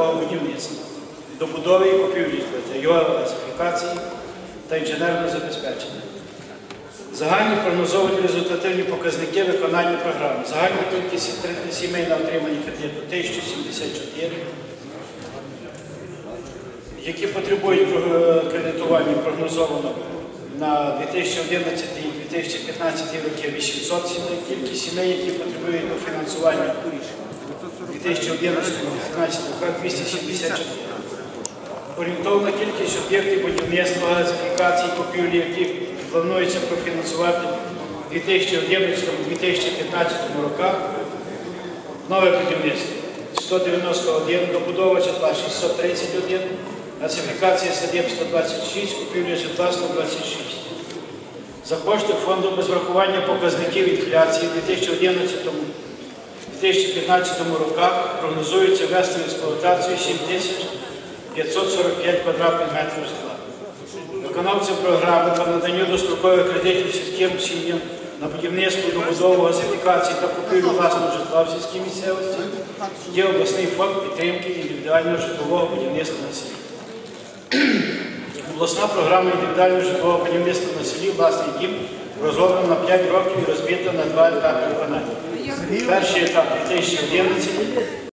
нового будівництва, добудови і купівлі його газифікації та інженерного забезпечення. Загальні прогнозовані результативні показники виконання програми. Загальна кількість сімей на отримання кредиту 1074, які потребують кредитування прогнозовано на 2011 і 2015 роки 800 сімей, кількість сімей, які потребують дофінансування у 2011-2015 роках 274. Орієнтовна кількість об'єктів будівництва, газифікації, купівлі, які планується профінансувати у 2011-2015 роках. Нове будівництво 191, добудова житла 631, газифікація садиб 126, купівля житла 126. За кошти фонду без врахування показників інфляції у 2011 2015 роках прогнозується ввести в експлуатацію 7545 квадратних метрів житла. Виконавцем програми по наданню дострокових кредитів сільським сім'ям на будівництво, добудову, газифікації та купівлю власного житла в сільській місцевості є обласний фонд підтримки індивідуального житлового будівництва на селі. Обласна програма індивідуального житлового будівництва на селі «Власний дім» розроблена на 5 років і розбита на два етапи виконання. Перший етап 2011